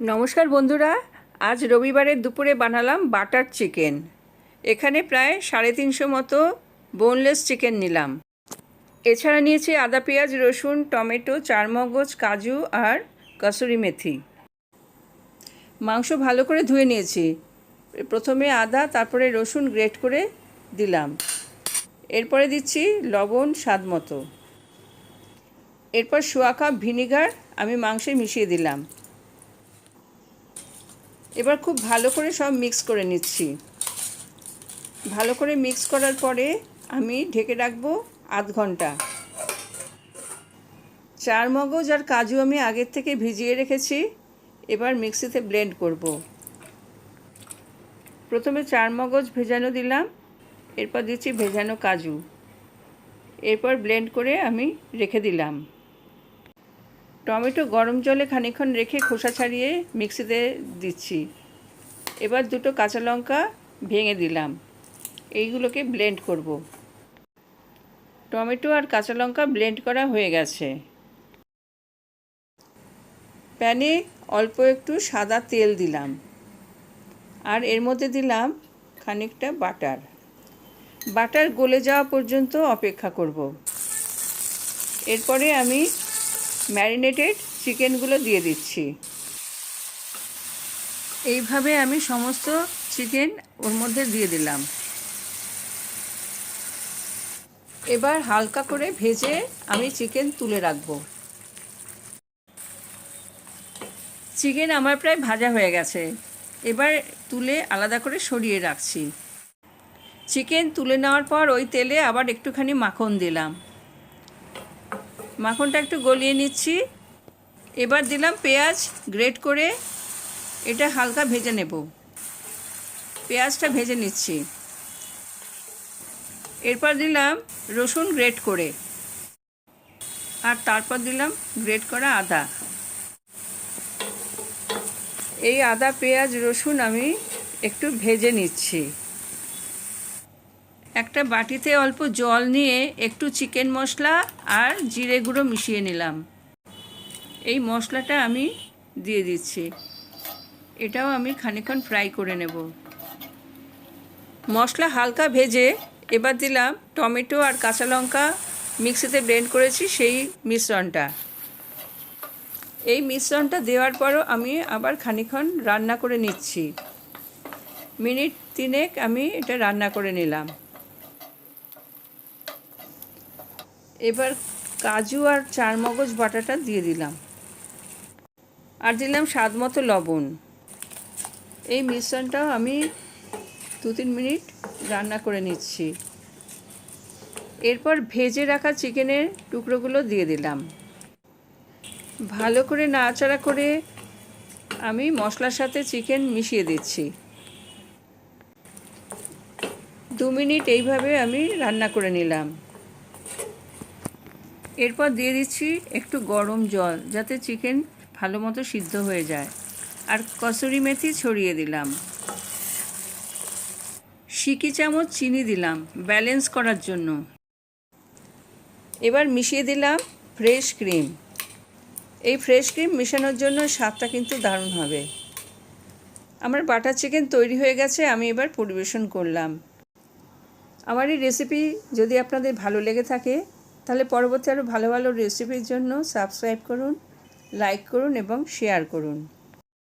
নমস্কার বন্ধুরা, আজ রবিবারের দুপুরে বানালাম বাটার চিকেন। এখানে প্রায় সাড়ে তিনশো মতো বোনলেস চিকেন নিলাম। এছাড়া নিয়েছি আদা পেঁয়াজ, রসুন, টমেটো, চারমগজ, কাজু আর কসুরি মেথি। মাংস ভালো করে ধুয়ে নিয়েছি। প্রথমে আদা, তারপরে রসুন গ্রেট করে দিলাম। এরপরে দিচ্ছি লবণ স্বাদ মতো। এরপর সোয়া কাপ ভিনিগার আমি মাংসে মিশিয়ে দিলাম। এবার খুব ভালো করে সব মিক্স করে নিচ্ছি। ভালো করে মিক্স করার পরে আমি ঢেকে রাখব আধ ঘণ্টা। চার মগজ আর কাজু আমি আগের থেকে ভিজিয়ে রেখেছি, এবার মিক্সিতে ব্লেন্ড করব। প্রথমে চার মগজ ভেজানো দিলাম, এরপর দিচ্ছি ভেজানো কাজু। এরপর ব্লেন্ড করে আমি রেখে দিলাম। টমেটো গরম জলে খানিকক্ষণ রেখে খোসা ছাড়িয়ে মিক্সিতে দিচ্ছি। এবার দুটো কাঁচা লঙ্কা ভেঙে দিলাম। এইগুলোকে ব্লেন্ড করব। টমেটো আর কাঁচা লঙ্কা ব্লেন্ড করা হয়ে গেছে। প্যানে অল্প একটু সাদা তেল দিলাম। আর এর মধ্যে দিলাম খানিকটা বাটার। বাটার গলে যাওয়া পর্যন্ত অপেক্ষা করব। এরপরে আমি ম্যারিনেটেড চিকেনগুলো দিয়ে দিচ্ছি। এইভাবে আমি সমস্ত চিকেন ওর মধ্যে দিয়ে দিলাম। এবার হালকা করে ভেজে আমি চিকেন তুলে রাখব। চিকেন আমার প্রায় ভাজা হয়ে গেছে। এবার তুলে আলাদা করে সরিয়ে রাখছি। চিকেন তুলে নেওয়ার পর ওই তেলে আবার একটুখানি মাখন দিলাম। মাখনটা একটু গলিয়ে নিচ্ছি। এবার দিলাম পেঁয়াজ গ্রেট করে এটা হালকা ভেজে নেব। পেঁয়াজটা ভেজে নিচ্ছি। এরপর দিলাম রসুন গ্রেট করে। আর তারপর দিলাম গ্রেট করা আদা। এই আদা, পেঁয়াজ, রসুন আমি একটু ভেজে নিচ্ছি। একটা বাটিতে অল্প জল নিয়ে একটু চিকেন মশলা আর জিরে গুঁড়ো মিশিয়ে নিলাম। এই মশলাটা আমি দিয়ে দিচ্ছি। এটাও আমি খানিক্ষণ ফ্রাই করে নেব। মশলা হালকা ভেজে এবার দিলাম টমেটো আর কাঁচা লঙ্কা মিক্সিতে ব্লেন্ড করেছি সেই মিশ্রণটা। এই মিশ্রণটা দেওয়ার পরও আমি আবার খানিক্ষণ রান্না করে নিচ্ছি। মিনিট তিনেক আমি এটা রান্না করে নিলাম। এবার কাজু আর চারমগজ বাটাটা দিয়ে দিলাম। আর দিলাম স্বাদ মতো লবণ। এই মিশ্রণটাও আমি দু তিন মিনিট রান্না করে নিচ্ছি। এরপর ভেজে রাখা চিকেনের টুকরোগুলো দিয়ে দিলাম। ভালো করে নাড়াচাড়া করে আমি মশলার সাথে চিকেন মিশিয়ে দিচ্ছি। দু মিনিট এইভাবে আমি রান্না করে নিলাম। এরপর দিয়ে দিচ্ছি একটু গরম জল, যাতে চিকেন ভালো মতো সিদ্ধ হয়ে যায়। আর কসুরি মেথি ছড়িয়ে দিলাম। সিকি চামচ চিনি দিলাম, ব্যালেন্স করার জন্য। এবার মিশিয়ে দিলাম ফ্রেশ ক্রিম। এই ফ্রেশ ক্রিম মেশানোর জন্য স্বাদটা কিন্তু দারুণ হবে। আমার বাটার চিকেন তৈরি হয়ে গেছে, আমি এবার পরিবেশন করলাম। আমার এই রেসিপি যদি আপনাদের ভালো লেগে থাকে তাহলে পরবর্তী আরও ভালো ভালো রেসিপির জন্য সাবস্ক্রাইব করুন লাইক করুন এবং শেয়ার করুন।